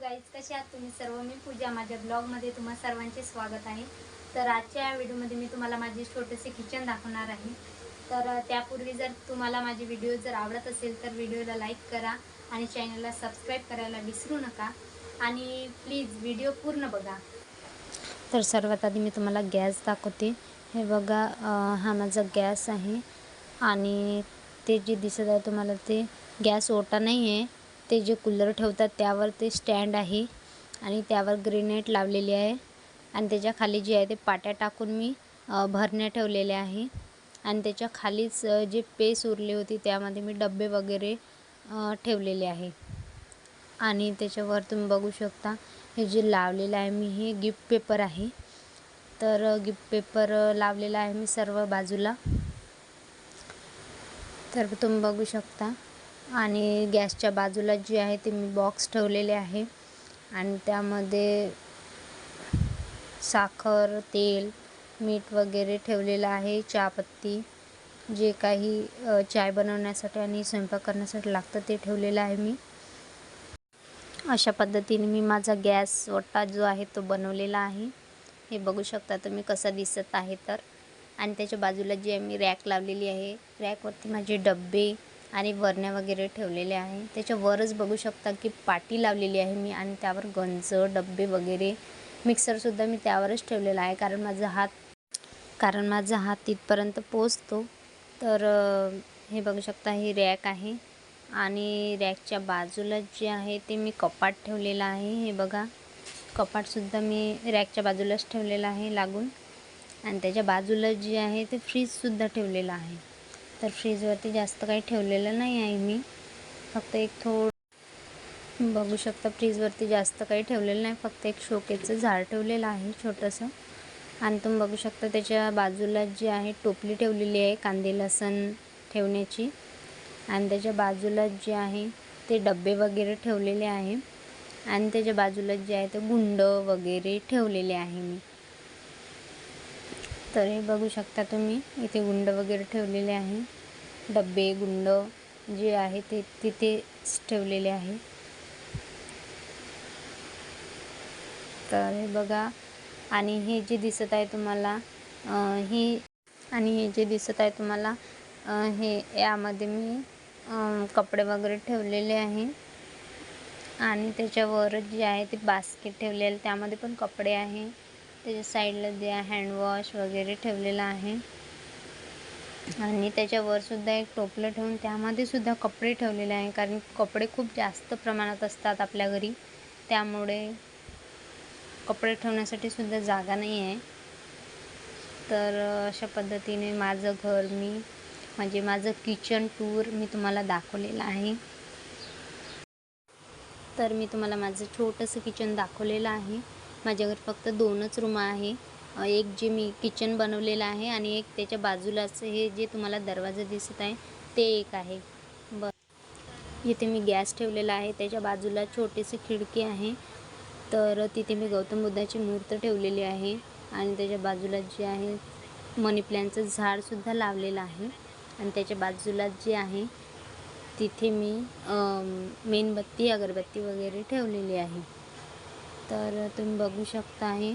Guys कसे आहात तुम्ही सर्व? मी पूजा. माझ्या ब्लॉगमध्ये तुम्हा सर्वांचे स्वागत आहे. तर आजच्या व्हिडिओमध्ये मी तुम्हाला माझे छोटेसे किचन दाखवणार आहे. तर त्यापूर्वी जर तुम्हाला माझे व्हिडिओ जर आवडत असेल तर व्हिडिओला लाईक करा आणि चॅनलला सबस्क्राईब करायला विसरू नका. आणि प्लीज व्हिडिओ पूर्ण बघा. तर सर्वात आधी मी तुम्हाला गॅस दाखवते. हे बघा हा माझा गॅस आहे. आणि ते जे दिसत आहे तुम्हाला ते गॅस ओटा नाही आहे ते जे कूलर ठेवतात त्यावर ते स्टँड आहे आणि त्यावर ग्रेनेट लावलेली आहे. आणि त्याच्याखाली जे आहे ते पाट्या टाकून मी भरण्या ठेवलेल्या आहे. आणि त्याच्या खालीच जे पेस उरली होती त्यामध्ये मी डब्बे वगैरे ठेवलेले आहे. आणि त्याच्यावर तुम्ही बघू शकता हे जे लावलेलं आहे मी हे गिफ्ट पेपर आहे. तर गिफ्ट पेपर लावलेला आहे मी सर्व बाजूला. तर तुम्ही बघू शकता आणि गॅसच्या बाजूला जे आहे ते मी बॉक्स ठेवलेले आहे. आणि त्यामध्ये साखर तेल मीठ वगैरे ठेवलेलं आहे चहापत्ती जे काही चाय बनवण्यासाठी आणि स्वयंपाक करण्यासाठी लागतं ते ठेवलेलं आहे मी. अशा पद्धतीने मी माझा गॅस वट्टा जो आहे तो बनवलेला आहे. हे बघू शकता तुम्ही कसा दिसत आहे तर. आणि त्याच्या बाजूला जी आहे मी रॅक लावलेली आहे. रॅकवरती माझे डब्बे आणि वरण्या वगैरे ठेवलेले आहे. त्याच्यावरच बघू शकता की पाटी लावलेली आहे मी आणि त्यावर गंज डब्बे वगैरे मिक्सरसुद्धा मी त्यावरच ठेवलेला आहे. कारण माझा हात कारण माझा हात तिथपर्यंत पोचतो तर हे बघू शकता ही रॅक आहे. आणि रॅकच्या बाजूला जे आहे ते मी कपाट ठेवलेलं आहे. हे बघा कपाटसुद्धा मी रॅकच्या बाजूलाच ठेवलेलं आहे लागून. आणि त्याच्या बाजूला जे आहे ते फ्रीजसुद्धा ठेवलेलं आहे. तर फ्रीजवरती जास्त काही ठेवलेलं नाही आहे मी. फक्त एक थोडं बघू शकता फ्रीजवरती जास्त काही ठेवलेलं नाही. फक्त एक शोकेचं झाड ठेवलेलं आहे छोटंसं. आणि तुम्ही बघू शकता त्याच्या बाजूला जे आहे टोपली ठेवलेली आहे कांदे लसण ठेवण्याची. आणि त्याच्या बाजूला जे आहे ते डबे वगैरे ठेवलेले आहे. आणि त्याच्या बाजूला जे आहे ते गुंड वगैरे ठेवलेले आहे मी. तर हे बघू शकता तुम्ही इथे गुंड वगैरे ठेवलेले आहे. डब्बे गुंड जे आहे ते तिथेच ठेवलेले आहे. तर हे बघा आणि हे जे दिसत आहे तुम्हाला ही आणि हे जे दिसत आहे तुम्हाला हे यामध्ये मी कपडे वगैरे ठेवलेले आहे. आणि त्याच्यावर जे आहे ते बास्केट ठेवलेलं त्यामध्ये पण कपडे आहे. त्याच्या साईडला द्या हँडवॉश वगैरे ठेवलेलं आहे. आणि त्याच्यावर सुद्धा एक टोपलं ठेवून त्यामध्ये सुद्धा कपडे ठेवलेले आहे. कारण कपडे खूप जास्त प्रमाणात असतात आपल्या घरी. त्यामुळे कपडे ठेवण्यासाठी सुद्धा जागा नाही आहे. तर अशा पद्धतीने माझं घर मी म्हणजे माझं किचन टूर मी तुम्हाला दाखवलेलं आहे. तर मी तुम्हाला माझं छोटंसं किचन दाखवलेलं आहे. माझ्या घरी फक्त दोनच रूम आहे. एक जे मी किचन बनवलेलं आहे आणि एक त्याच्या बाजूलाच हे जे तुम्हाला दरवाजा दिसत आहे ते एक आहे. ब इथे मी गॅस ठेवलेला आहे. त्याच्या बाजूला छोटीशी खिडकी आहे. तर तिथे मी गौतम बुद्धाची मूर्त ठेवलेली आहे आणि त्याच्या बाजूला जे आहे मनी प्लॅनचं झाडसुद्धा लावलेलं आहे. आणि त्याच्या बाजूला जे आहे तिथे मी मेणबत्ती अगरबत्ती वगैरे ठेवलेली आहे. तर तुम्ही बघू शकता आहे